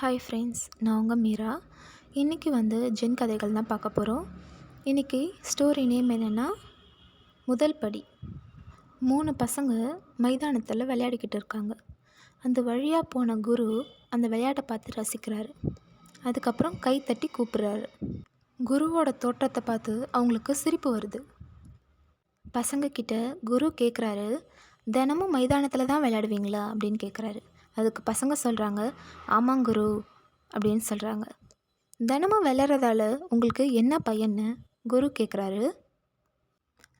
Hi friends நான் உங்கள் மீரா. இன்றைக்கி வந்து ஜென் கதைகள் தான் பார்க்க போகிறோம் இன்றைக்கி ஸ்டோரி நேம் என்னென்னா முதல் படி. மூணு பசங்க மைதானத்தில் விளையாடிக்கிட்டு இருக்காங்க. அந்த வழியாக போன குரு அந்த விளையாட்டை பார்த்து ரசிக்கிறாரு. அதுக்கப்புறம் கை தட்டி கூப்பிட்றாரு. குருவோட தோற்றத்தை பார்த்து அவங்களுக்கு சிரிப்பு வருது. பசங்கக்கிட்ட குரு கேட்குறாரு தினமும் மைதானத்தில் தான் விளையாடுவீங்களா? அப்படின்னு கேட்குறாரு அதுக்கு பசங்க சொல்கிறாங்க ஆமாங்க குரு அப்படின்னு சொல்கிறாங்க தினமும் விளையாடுறதால உங்களுக்கு என்ன பையன்னு குரு கேட்குறாரு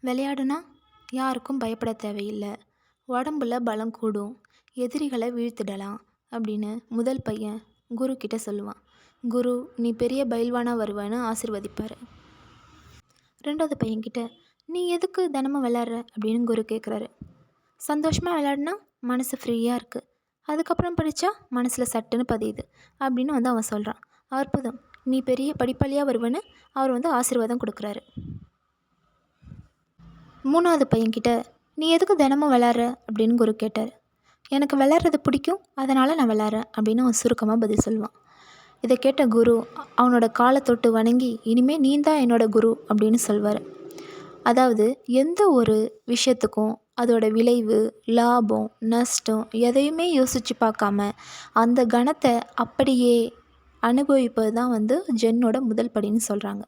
விளையாடுனா யாருக்கும் பயப்பட தேவையில்லை. உடம்புல பலம் கூடும். எதிரிகளை வீழ்த்திடலாம் அப்படின்னு முதல் பையன் குரு கிட்ட சொல்லுவான். குரு நீ பெரிய பயில்வானாக வருவான்னு ஆசிர்வதிப்பார். ரெண்டாவது பையன்கிட்ட நீ எதுக்கு தினமும் விளையாடுற? அப்படின்னு குரு கேட்குறாரு சந்தோஷமாக விளையாடினா மனசு ஃப்ரீயாக இருக்குது அதுக்கப்புறம் படித்தா மனசில் சட்டுன்னு பதியுது அப்படின்னு வந்து அவன் சொல்கிறான் அற்புதம். நீ பெரிய படிப்பாளியாக வருவேன்னு அவர் வந்து ஆசீர்வாதம் கொடுக்குறாரு. மூணாவது பையன்கிட்ட நீ எதுக்கு தினமும் விளாட்ற அப்படின்னு குரு கேட்டார். எனக்கு விளாட்றது பிடிக்கும் அதனால் நான் விளாட்றேன் அப்படின்னு அவன் சுருக்கமாக பதில் சொல்லுவான். இதை கேட்ட குரு அவனோட காலை தொட்டு வணங்கி இனிமேல் நீ தான் என்னோட குரு அப்படின்னு சொல்வார். அதாவது எந்த ஒரு விஷயத்துக்கும் அதோட விளைவு லாபம் நஷ்டம் எதையுமே யோசித்து பார்க்காம அந்த கணத்தை அப்படியே அனுபவிப்பது தான் வந்து ஜென்னோட முதல் படின்னு சொல்கிறாங்க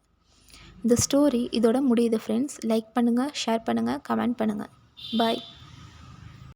இந்த ஸ்டோரி இதோட முடியுது ஃப்ரெண்ட்ஸ் லைக் பண்ணுங்கள் ஷேர் பண்ணுங்கள் கமெண்ட் பண்ணுங்கள் பாய்